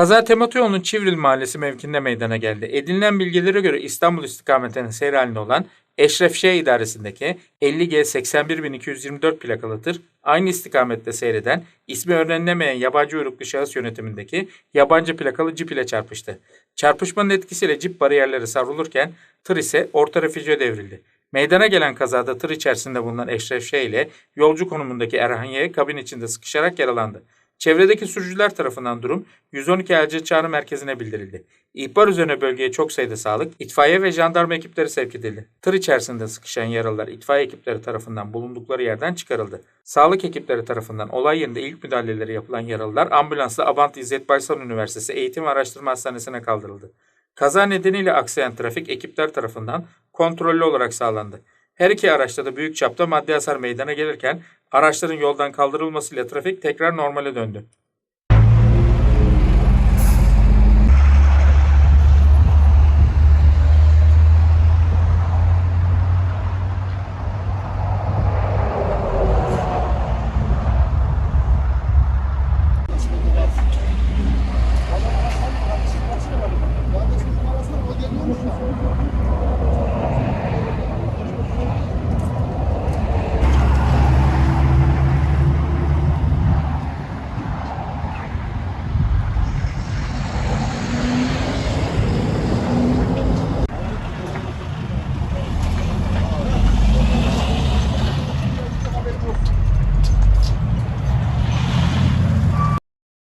Kaza Tematoyolu'nun Çivril Mahallesi mevkinde meydana geldi. Edinilen bilgilere göre İstanbul istikametine seyir halinde olan Eşref Şeh idaresindeki 50G 81224 plakalı tır aynı istikamette seyreden ismi öğrenilemeyen yabancı uyruklu şahıs yönetimindeki yabancı plakalı cip ile çarpıştı. Çarpışmanın etkisiyle cip bariyerleri savrulurken tır ise orta refüje devrildi. Meydana gelen kazada tır içerisinde bulunan Eşref ile yolcu konumundaki Erhan kabin içinde sıkışarak yaralandı. Çevredeki sürücüler tarafından durum 112 acil çağrı merkezine bildirildi. İhbar üzerine bölgeye çok sayıda sağlık, itfaiye ve jandarma ekipleri sevk edildi. Tır içerisinde sıkışan yaralılar itfaiye ekipleri tarafından bulundukları yerden çıkarıldı. Sağlık ekipleri tarafından olay yerinde ilk müdahaleleri yapılan yaralılar ambulansla Abant İzzet Baysal Üniversitesi Eğitim ve Araştırma Hastanesi'ne kaldırıldı. Kaza nedeniyle aksayan trafik ekipler tarafından kontrollü olarak sağlandı. Her iki araçta da büyük çapta maddi hasar meydana gelirken araçların yoldan kaldırılmasıyla trafik tekrar normale döndü.